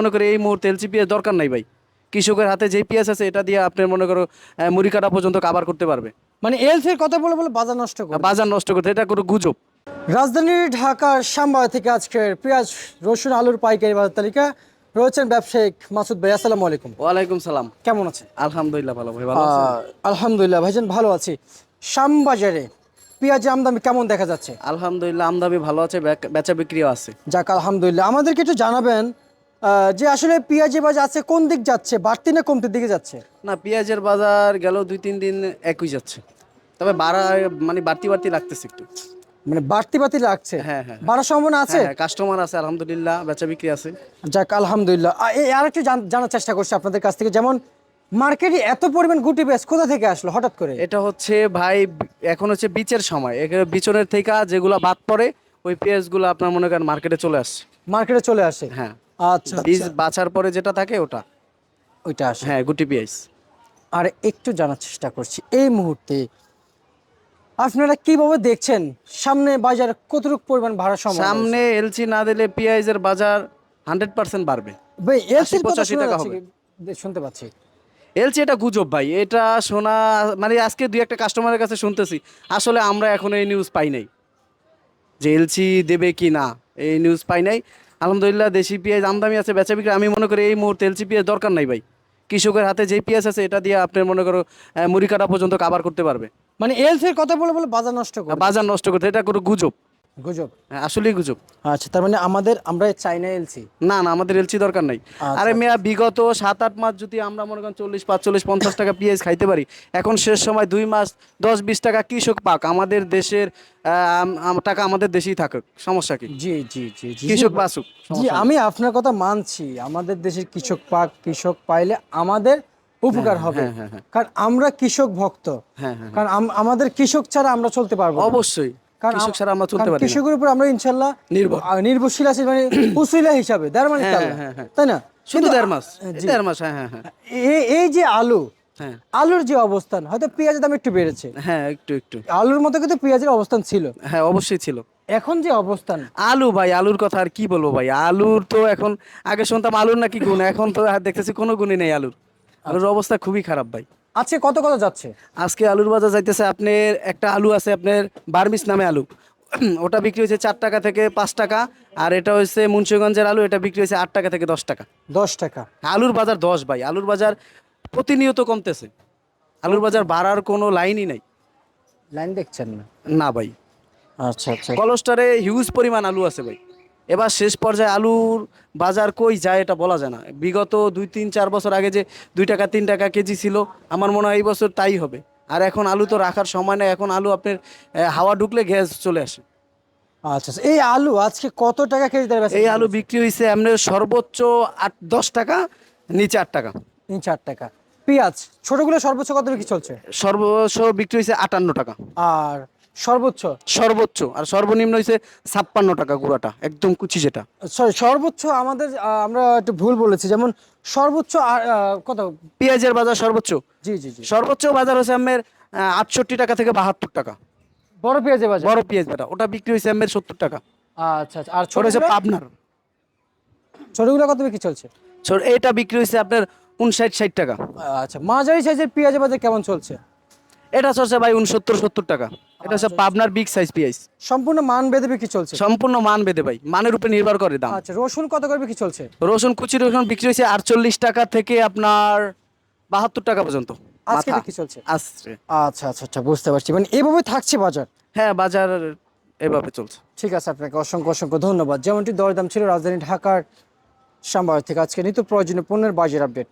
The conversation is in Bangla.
মনে করি এই মুহূর্তে এলসি পেঁয়াজ দরকার নাই ভাই। কৃষকের হাতে যেই পেঁয়াজ আছে এটা দিয়ে আপনি মনে করো মুড়ি কাটা পর্যন্ত কাবার করতে পারবে। মানে এলসির কথা বলে বলে বাজার নষ্ট করে। বাজার নষ্ট করতে এটা কোনো গুজব। রাজধানী ঢাকার শ্যামবাগ থেকে আজকের পেঁয়াজ রসুন আলুর পাইকারি বাজার তালিকা রয়েছেন ব্যবসায়িক মাসুদ ভাই আসসালামু আলাইকুম। ওয়ালাইকুম সালাম। কেমন আছেন আলহামদুলিল্লাহ ভালো ভাই ভালো? আলহামদুলিল্লাহ ভাইজান ভালো আছি। শ্যামবাজারে পেঁয়াজের আমদানি কেমন দেখা যাচ্ছে? আলহামদুলিল্লাহ আমদামি ভালো আছে বেচা বিক্রিও আছে। যাক আলহামদুলিল্লাহ। আমাদেরকে একটু জানাবেন যে আসলে পেঁয়াজি বাজার আছে কোন দিক যাচ্ছে? বাড়তি না কমতির দিকে যাচ্ছে? না পেঁয়াজের বাজার গেল দুই তিন দিন একই যাচ্ছে। তবে বাড়া মানে বাড়তি বাড়তি লাগতেছে একটু। মানে বাড়তি বাড়তি লাগছে? হ্যাঁ, হ্যাঁ। বাড়ার সম্ভাবনা আছে? হ্যাঁ কাস্টমার আছে আলহামদুলিল্লাহ বেচা বিক্রি আছে। যাক আলহামদুলিল্লাহ। আর একটু জানার চেষ্টা করছি আপনাদের কাছ থেকে। যেমন মার্কেটে এত পরিমাণ গুটি পেঁয়াজ কোথা থেকে আসলো হঠাৎ করে? এটা হচ্ছে ভাই এখন হচ্ছে বিচের সময়। এখানে বিচনের থেকে যেগুলো বাদ পড়ে ওই পেঁয়াজগুলো আপনার মনে করেন মার্কেটে চলে আসছে। মার্কেটে চলে আসে। হ্যাঁ। আচ্ছা বীজ বাছার পরে যেটা থাকে ওটা। ওইটা আসে। হ্যাঁ গুটি পেঁয়াজ। আর একটু জানার চেষ্টা করছি এই মুহূর্তে আপনারা কীভাবে দেখছেন সামনে বাজার কতটুকু পরিমাণ ভাড়া সম্ভব সামনে এলসি না দিলে পেঁয়াজের বাজার হান্ড্রেড পার্সেন্ট বাড়বে। ভাই 85 শোনা টাকা হবে। শুনতে পাচ্ছি। এলসি এটা গুজব ভাই এটা শোনা মানে আজকে দুই একটা কাস্টমারের কাছে শুনতেছি আসলে আমরা এখন এই নিউজ পাই নাই। যে এলসি দেবে কি না এই নিউজ পাই নাই। আলহামদুলিল্লাহ দেশি পেঁয়াজ আমদামি আছে বেচা বিক্রি। আমি মনে করি এই মুহূর্তে এলসি পেঁয়াজ দরকার নাই ভাই। কৃষকের হাতে যে পেঁয়াজ আছে এটা দিয়ে আপনি মনে করো মুড়ি কাটা পর্যন্ত কাবার করতে পারবে। মানে এলসির কথা বলে বলে বাজার নষ্ট করে বাজার নষ্ট করতে এটা কোনো গুজব। গুজব? হ্যাঁ, আসলেই গুজব। আচ্ছা তার মানে আমাদের আমরা এলসি না না আমাদের এলসি দরকার নাই। আরে মেয়া বিগত সাত আট মাস যদি আমরা মনে করেন চল্লিশ পাঁচচল্লিশ পঞ্চাশ টাকা পেঁয়াজ খাইতে পারি এখন শেষ সময় দুই মাস দশ বিশ টাকা কৃষক পাক আমাদের দেশের টাকা আমাদের দেশেই থাকুক। সমস্যা কি? জি জি জি কৃষক জি আমি আপনার কথা মানছি। আমাদের দেশের কৃষক পাক কৃষক পাইলে আমাদের উপকার হবে। হ্যাঁ, হ্যাঁ, হ্যাঁ। কারণ আমরা কৃষক ভক্ত। হ্যাঁ হ্যাঁ কারণ আমাদের কৃষক ছাড়া আমরা চলতে পারব অবশ্যই। কৃষক ছাড়া আমরা চলতে পারি কৃষকের উপর আমরা ইনশাল্লাহ নির্ভর। নির্ভরশীল আছি মানে উসিলা হিসাবে দেড় মানে হ্যাঁ, হ্যাঁ, হ্যাঁ। তাই না? শুধু দেড় মাস দেড় মাস হ্যাঁ হ্যাঁ এই যে আলু আলুর যে অবস্থান হয়তো পেঁয়াজের দাম একটু বেড়েছে। হ্যাঁ একটু একটু। আলুর মতো কিন্তু পেঁয়াজের অবস্থান ছিল। হ্যাঁ অবশ্যই ছিল। এখন যে অবস্থান। আলু ভাই আলুর কথা আর কি বলব ভাই? আলুর তো এখন আগে শুনতাম আলুর নাকি গুণ এখন তো দেখতেছি কোনো গুণই নেই আলুর। আলুর অবস্থা খুবই খারাপ ভাই। আজকে কত কত যাচ্ছে? আজকে আলুর বাজার যাইতেছে আপনার একটা আলু আছে আপনার বার্মিস নামে আলু। ওটা বিক্রি হয়েছে চার টাকা থেকে পাঁচ টাকা আর এটা হচ্ছে মুন্সিগঞ্জের আলু এটা বিক্রি হয়েছে আট টাকা থেকে দশ টাকা। দশ টাকা। আলুর বাজার দশ ভাই আলুর বাজার প্রতিনিয়ত কমতেছে। আলুর বাজার বাড়ার কোনো লাইনই নাই। লাইন দেখছেন না? না ভাই। আচ্ছা আচ্ছা। কলস্টারে হিউজ পরিমাণ আলু আছে ভাই। এবার শেষ পর্যায়ে আলুর বাজার কই যায় এটা বলা যায় না। বিগত দুই তিন চার বছর আগে যে দুই টাকা তিন টাকা কেজি ছিল আমার মনে হয় এই বছর তাই হবে। আর এখন আলু তো রাখার সময় নেই এখন আলু আপনার হাওয়া ঢুকলে গ্যাস চলে আসে। আচ্ছা আচ্ছা। এই আলু আজকে কত টাকা কেজি দরে বেচা এই আলু বিক্রি হয়েছে আপনার সর্বোচ্চ আট দশ টাকা নিচে আট টাকা। নিচে আট টাকা। পেঁয়াজ ছোটগুলো সর্বোচ্চ কত বিক্রি চলছে? সর্বোচ্চ বিক্রি হয়েছে আটান্ন টাকা। আর সর্বোচ্চ? সর্বোচ্চ আর সর্বনিম্ন হয়েছে ছাপ্পান্ন টাকা গুঁড়াটা একদম কুচি যেটা। সরি সর্বোচ্চ আমাদের আমরা একটু ভুল বলেছি যেমন সর্বোচ্চ কত? পেঁয়াজের বাজার সর্বোচ্চ। জি জি জি। সর্বোচ্চ বাজার হচ্ছে আমের আটষট্টি টাকা থেকে বাহাত্তর টাকা। বড় পেঁয়াজের বাজার? বড় পেঁয়াজ বেটা ওটা বিক্রি হয়েছে আমের সত্তর টাকা। আচ্ছা আচ্ছা আর ছোট হচ্ছে ছোটগুলো? পাবনার। ছোটগুলো কত বিক্রি চলছে? ছোট এটা বিক্রি হয়েছে আপনার উনষাট ষাট টাকা। আচ্ছা মাঝারি সাইজের পেঁয়াজের বাজার কেমন চলছে? এটা চলছে ভাই উনসত্তর সত্তর টাকা। এটা হচ্ছে পাবনার বিগ সাইজ পেঁয়াজ। সম্পূর্ণ মান বেঁধে বিক্রি চলছে? সম্পূর্ণ মান বেঁধে ভাই মানের উপরে নির্ভর করে দাম। আচ্ছা রসুন কত করে বিক্রি চলছে? রসুন কুচি রসুন বিক্রি হয়েছে আটচল্লিশ টাকা থেকে আপনার বাহাত্তর টাকা পর্যন্ত। আজকে বিক্রি চলছে? আচ্ছা আচ্ছা আচ্ছা বুঝতে পারছি। মানে এভাবে থাকছে বাজার? হ্যাঁ বাজার এভাবে চলছে। ঠিক আছে আপনাকে অসংখ্য অসংখ্য ধন্যবাদ। যেমনটি দরদাম ছিল রাজধানী ঢাকার শ্যামবাজার থেকে আজকে নিত্য প্রয়োজনীয় পণ্যের বাজার আপডেট।